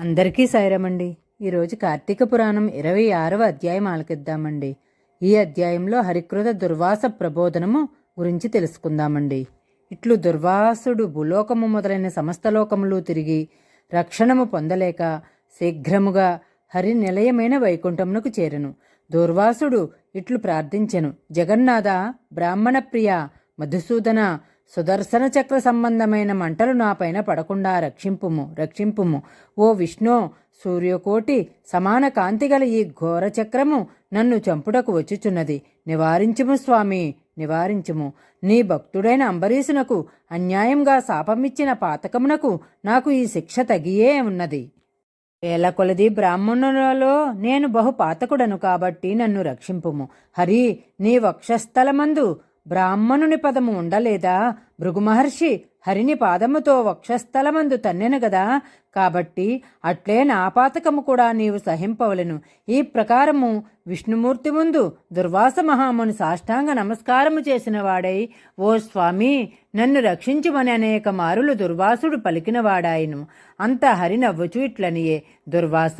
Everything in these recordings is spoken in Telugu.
అందరికీ సాయిరమండి. ఈరోజు కార్తీక పురాణం ఇరవై ఆరవ అధ్యాయం ఆలకిద్దామండి. ఈ అధ్యాయంలో హరికృత దుర్వాస ప్రబోధనము గురించి తెలుసుకుందామండి. ఇట్లు దుర్వాసుడు భూలోకము మొదలైన సమస్త లోకములు తిరిగి రక్షణము పొందలేక శీఘ్రముగా హరి నిలయమైన వైకుంఠమునకు చేరెను. దుర్వాసుడు ఇట్లు ప్రార్థించెను. జగన్నాథ బ్రాహ్మణ ప్రియ మధుసూదన సుదర్శన చక్ర సంబంధమైన మంటలు నాపైన పడకుండా రక్షింపుము రక్షింపుము. ఓ విష్ణు సూర్యకోటి సమాన కాంతిగల ఈ ఘోర చక్రము నన్ను చంపుటకు వచ్చుచున్నది. నివారించుము స్వామి నివారించుము. నీ భక్తుడైన అంబరీషునకు అన్యాయంగా శాపమిచ్చిన పాతకమునకు నాకు ఈ శిక్ష తగియే ఉన్నది. వేల కొలది బ్రాహ్మణులలో నేను బహు పాతకుడను కాబట్టి నన్ను రక్షింపుము. హరి నీ వక్షస్థలమందు బ్రాహ్మణుని పదము ఉండలేదా? భృగు మహర్షి హరిని పాదముతో వక్షస్థలమందు తన్నెను గదా. కాబట్టి అట్లే నాపాతకము కూడా నీవు సహింపవలెను. ఈ ప్రకారము విష్ణుమూర్తి ముందు దుర్వాస మహాముని సాష్టాంగ నమస్కారము చేసిన వాడై ఓ స్వామి నన్ను రక్షించుమని అనేక మారులు దుర్వాసుడు పలికినవాడాయను అంత హరి నవ్వుచు ఇట్లనియే దుర్వాస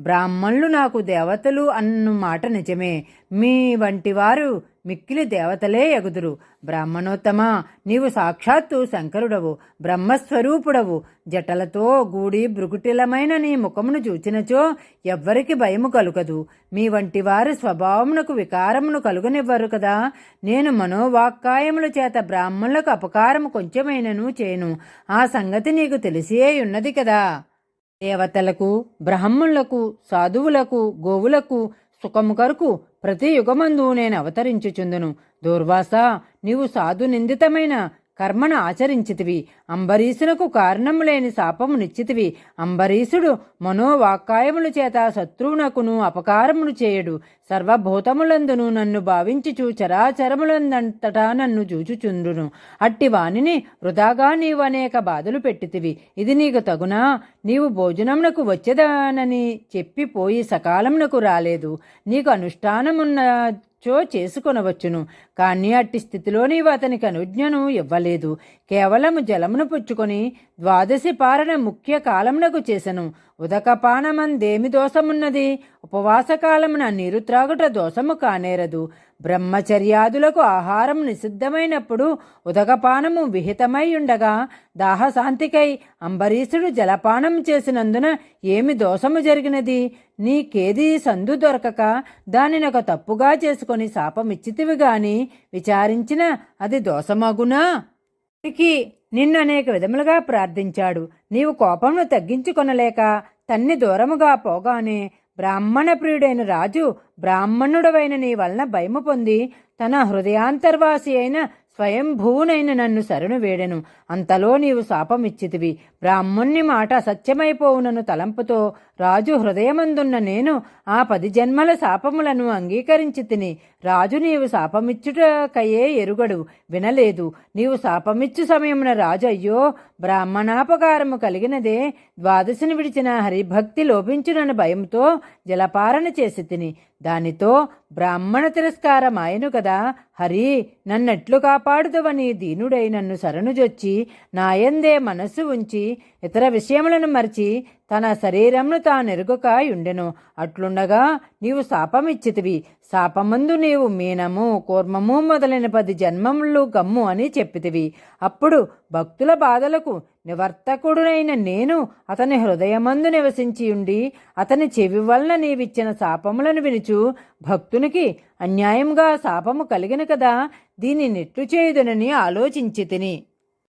బ్రాహ్మణులు నాకు దేవతలు అన్న మాట నిజమే. మీ వంటివారు మిక్కిలి దేవతలే ఎగుదురు. బ్రాహ్మణోత్తమ నీవు సాక్షాత్తు శంకరుడవు బ్రహ్మస్వరూపుడవు. జటలతో గూడి భృగుటిలమైన నీ ముఖమును చూచినచో ఎవ్వరికి భయము కలుగదు. మీ వంటి వారి స్వభావమునకు వికారమును కలుగనివ్వరు కదా. నేను మనోవాక్కాయముల చేత బ్రాహ్మణులకు అపకారము కొంచెమైనను చేయను ఆ సంగతి నీకు తెలిసే ఉన్నది కదా. దేవతలకు బ్రాహ్మణులకు సాధువులకు గోవులకు సుఖము కొరకు ప్రతి యుగమందు నేను అవతరించుచుందును. దూర్వాస నీవు సాధు నిందితమైన కర్మను ఆచరించితివి. అంబరీషునకు కారణము లేని శాపము నిచ్చితివి. అంబరీషుడు మనోవాక్కాయముల చేత శత్రువునకును అపకారమును చేయడు. సర్వభూతములందును నన్ను భావించుచు చరాచరములందంతటా నన్ను చూచుచుండును. అట్టి వానిని వృధాగా నీవు అనేక బాధలు పెట్టితివి. ఇది నీకు తగునా? నీవు భోజనమునకు వచ్చేదానని చెప్పిపోయి సకాలమునకు రాలేదు. నీకు అనుష్ఠానమున్న చో చేసుకొనవచ్చును. కానీ అట్టి స్థితిలో నీవు అతనికి అనుజ్ఞను ఇవ్వలేదు. కేవలము జలమును పుచ్చుకొని ద్వాదశి పారణ ముఖ్య కాలమునకు చేసెను. ఉదకపానమందేమి దోషమున్నది? ఉపవాసకాలమున నీరు త్రాగుట దోషము కానేరదు. బ్రహ్మచర్యాదులకు ఆహారం నిషిద్ధమైనప్పుడు ఉదకపానము విహితమై ఉండగా దాహశాంతికై అంబరీషుడు జలపానం చేసినందున ఏమి దోషము జరిగినది? నీకేది సందు దొరకక దానినొక తప్పుగా చేసుకొని శాపమిచ్చితివి గాని విచారించిన అది దోషమగునా? నిన్ను అనేక విధములుగా ప్రార్థించాడు. నీవు కోపమును తగ్గించుకొనలేక తన్ని దూరముగా పోగానే బ్రాహ్మణ ప్రియుడైన రాజు బ్రాహ్మణుడవైన నీ వలన భయము పొంది తన హృదయాంతర్వాసి అయిన స్వయంభూవునైన నన్ను శరణు వేడెను. అంతలో నీవు శాపమిచ్చితివి. బ్రాహ్మణ్ణి మాట సత్యమైపోవునను తలంపుతో రాజు హృదయమందున్న నేను ఆ పది జన్మల శాపములను అంగీకరించి తిని రాజు నీవు శాపమిచ్చుటకయే ఎరుగడు. వినలేదు. నీవు శాపమిచ్చు సమయమున రాజు అయ్యో! బ్రాహ్మణాపకారము కలిగినదే ద్వాదశిని విడిచిన హరిభక్తి లోపించునని భయంతో జలపారణ చేసి తిని దానితో బ్రాహ్మణ తిరస్కారమాయను కదా. హరి నన్నెట్లు కాపాడుదవని దీనుడై నన్ను శరణుజొచ్చి నాయందే మనస్సు ఉంచి ఇతర విషయములను మరిచి తన శరీరమును తానెరుగక ఉండెను అట్లుండగా నీవు శాపమిచ్చితివి. శాపమందు నీవు మీనము కూర్మము మొదలైన పది జన్మములు గమ్ము అని చెప్పితివి. అప్పుడు భక్తుల బాధలకు నివర్తకుడునైన నేను అతని హృదయమందు నివసించి ఉండి అతని చెవి వలన నీవిచ్చిన శాపములను వినుచు భక్తునికి అన్యాయంగా శాపము కలిగిన కదా దీని నెట్టు చేయుదునని ఆలోచించి తిని.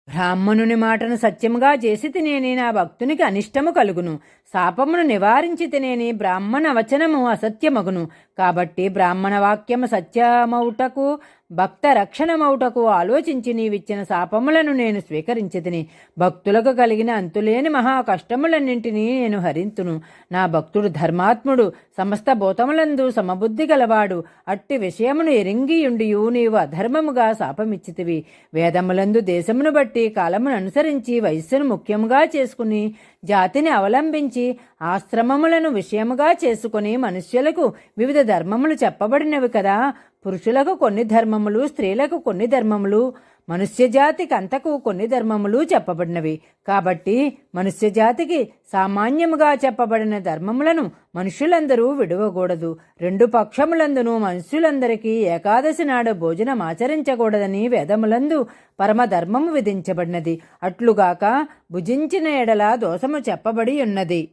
బ్రాహ్మణుని మాటను సత్యముగా చేసి తినేని నా భక్తునికి అనిష్టము కలుగును. శాపమును నివారించి తినేని బ్రాహ్మణ వచనము అసత్యమగును. కాబట్టి బ్రాహ్మణ వాక్యము సత్యమౌటకు భక్త రక్షణమౌటకు ఆలోచించి నీవిచ్చిన శాపములను నేను స్వీకరించదిని భక్తులకు కలిగిన అంతులేని మహా కష్టములన్నింటినీ నేను హరింతును. నా భక్తుడు ధర్మాత్ముడు సమస్త భూతములందు సమబుద్ధి గలవాడు. అట్టి విషయమును ఎరింగియుండియు నీవు అధర్మముగా శాపమిచ్చితివి. వేదములందు దేశమును బట్టి కాలమును అనుసరించి వయస్సును ముఖ్యముగా చేసుకుని జాతిని అవలంబించి ఆశ్రమములను విషయముగా చేసుకుని మనుష్యులకు వివిధ ధర్మములు చెప్పబడినవి కదా. పురుషులకు కొన్ని ధర్మములు స్త్రీలకు కొన్ని ధర్మములు మనుష్యజాతికి అంతకు కొన్ని ధర్మములు చెప్పబడినవి. కాబట్టి మనుష్యజాతికి సామాన్యముగా చెప్పబడిన ధర్మములను మనుషులందరూ విడవకూడదు. రెండు పక్షములందును మనుషులందరికీ ఏకాదశి నాడు భోజనం ఆచరించకూడదని వేదములందు పరమధర్మము విధించబడినది. అట్లుగాక భుజించిన ఎడల దోషము చెప్పబడి ఉన్నది.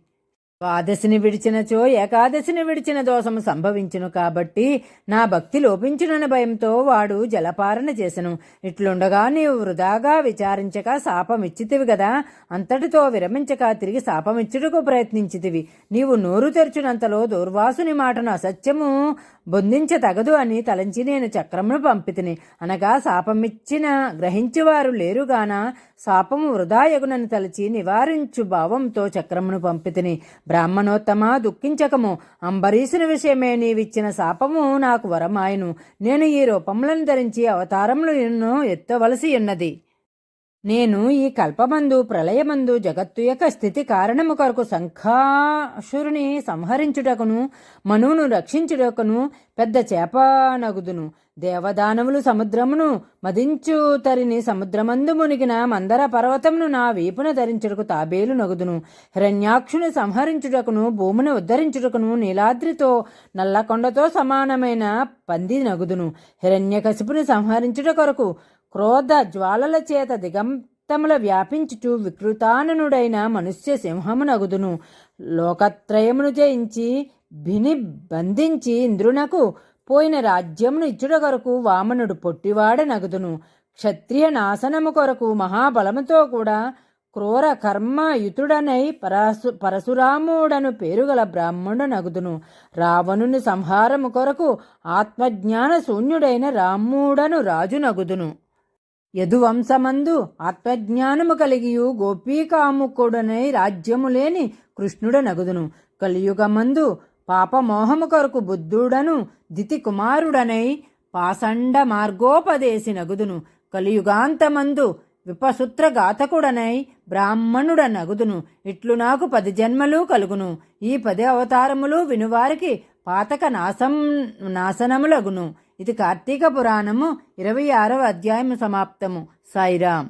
ద్వాదశిని విడిచినచో ఏకాదశిని విడిచిన దోషము సంభవించును కాబట్టి నా భక్తి లోపించునని భయంతో వాడు జలపారణ చేసెను. ఇట్లుండగా నీవు వృధాగా విచారించక శాపమిచ్చితివి గదా అంతటితో విరమించక తిరిగి శాపమిచ్చుటకు ప్రయత్నించితివి. నీవు నోరు తెరుచునంతలో దూర్వాసుని మాటను అసత్యము బొందించతగదు అని తలంచి నేను చక్రమును పంపితిని. అనగా శాపమిచ్చిన గ్రహించువారు లేరుగాన శాపము వృధాయగునని తలచి నివారించు భావంతో చక్రమును పంపితిని. బ్రాహ్మణోత్తమ దుఃఖించకము. అంబరీషుని విషయమే నీవిచ్చిన శాపము నాకు వరమాయను. నేను ఈ రూపములను ధరించి అవతారములు ఎన్నో ఎత్తవలసి ఉన్నది నేను ఈ కల్పమందు ప్రళయమందు జగత్తు యొక్క స్థితి కారణము కొరకు శంఖాసురుని సంహరించుటకును మనువును రక్షించుటకును పెద్ద చేప నగుదును దేవదానములు సముద్రమును మదించు తరిని సముద్రమందు మునిగిన మందర పర్వతమును నా వీపున ధరించుటకు తాబేలు నగుదును. హిరణ్యాక్షుని సంహరించుటకును భూమిని ఉద్ధరించుటకును నీలాద్రితో నల్లకొండతో సమానమైన పంది నగుదును. హిరణ్యకశిపుని సంహరించుట కొరకు క్రోధ జ్వాలల చేత దిగంతముల వ్యాపించుచు వికృతాననుడైన మనుష్య సింహమునగుదును. లోకత్రయమును జయించి భిని బంధించి ఇంద్రునకు పోయిన రాజ్యమును ఇచ్చుట కొరకు వామనుడు పొట్టివాడ నగుదును క్షత్రియ నాశనము కొరకు మహాబలముతో కూడా క్రూర కర్మయుతుడనై పరశు పరశురాముడను పేరుగల బ్రాహ్మణుడు నగుదును రావణుని సంహారము కొరకు ఆత్మజ్ఞాన శూన్యుడైన రాముడను రాజు నగుదును యదువంశమందు ఆత్మజ్ఞానము కలిగియు గోపీకాముకుడనై రాజ్యము లేని కృష్ణుడ నగుదును కలియుగమందు పాపమోహము కొరకు బుద్ధుడను దితి కుమారుడనై పాసండ మార్గోపదేశి నగుదును కలియుగాంతమందు విపసూత్రఘాతకుడనై బ్రాహ్మణుడ నగుదును ఇట్లు నాకు పది జన్మలు కలుగును. ఈ పది అవతారములు వినువారికి పాతక నాశం నాశనములగును. ఇది కార్తీక పురాణము ఇరవై ఆరవ అధ్యాయము సమాప్తము. సాయిరామ్.